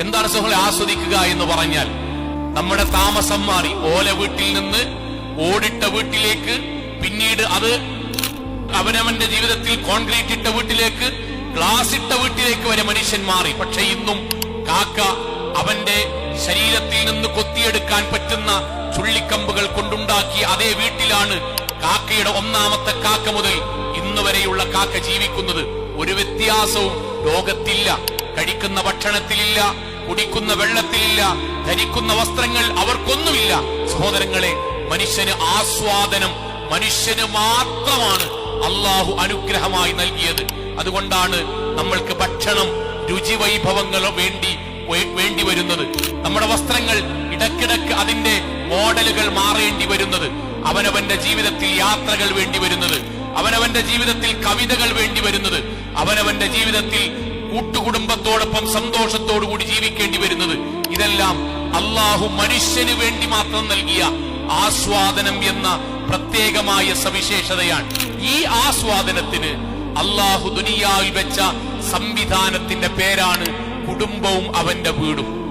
എന്താണ് സുഹൃത്തെ ആസ്വദിക്കുക എന്ന് പറഞ്ഞാൽ നമ്മുടെ താമസം മാറി ഓല വീട്ടിൽ നിന്ന് ഓടിട്ട വീട്ടിലേക്ക് പിന്നീട് അത് അവനവന്റെ ജീവിതത്തിൽ കോൺക്രീറ്റ് ഇട്ട വീട്ടിലേക്ക് ഗ്ലാസ് ഇട്ട വീട്ടിലേക്ക് വരെ മനുഷ്യൻ മാറി. പക്ഷെ ഇന്നും കാക്ക അവന്റെ ശരീരത്തിൽ നിന്ന് കൊത്തിയെടുക്കാൻ പറ്റുന്ന ചുള്ളിക്കമ്പുകൾ കൊണ്ടുണ്ടാക്കി അതേ വീട്ടിലാണ് കാക്കയുടെ ഒന്നാമത്തെ കാക്ക മുതൽ ഇന്ന് വരെയുള്ള കാക്ക ജീവിക്കുന്നത്. ഒരു വ്യത്യാസവും ലോകത്തില്ല. കഴിക്കുന്ന ഭക്ഷണത്തിലില്ല. കുടിക്കുന്ന വെള്ളത്തിലില്ല ധരിക്കുന്ന വസ്ത്രങ്ങൾ അവർക്കൊന്നുമില്ല. സഹോദരങ്ങളെ മനുഷ്യന് ആസ്വാദനം മനുഷ്യന് മാത്രമാണ് അള്ളാഹു അനുഗ്രഹമായി നൽകിയത്. അതുകൊണ്ടാണ് നമ്മൾക്ക് ഭക്ഷണം രുചിവൈഭവങ്ങൾ വേണ്ടി വേണ്ടി വരുന്നത്. നമ്മുടെ വസ്ത്രങ്ങൾ ഇടക്കിടക്ക് അതിന്റെ മോഡലുകൾ മാറേണ്ടി വരുന്നത്. അവനവന്റെ ജീവിതത്തിൽ യാത്രകൾ വേണ്ടി വരുന്നത്. അവനവന്റെ ജീവിതത്തിൽ കവിതകൾ വേണ്ടി വരുന്നത്. അവനവന്റെ ജീവിതത്തിൽ കൂട്ടുകുടുംബത്തോടൊപ്പം സന്തോഷത്തോടു കൂടി ജീവിക്കേണ്ടി വരുന്നത് ഇതെല്ലാം അള്ളാഹു മനുഷ്യന് വേണ്ടി മാത്രം നൽകിയ ആസ്വാദനം എന്ന പ്രത്യേകമായ സവിശേഷതയാണ്. ഈ ആസ്വാദനത്തിന് അള്ളാഹു ദുനിയാവിൽ വെച്ച സംവിധാനത്തിന്റെ പേരാണ് കുടുംബവും അവന്റെ വീടും.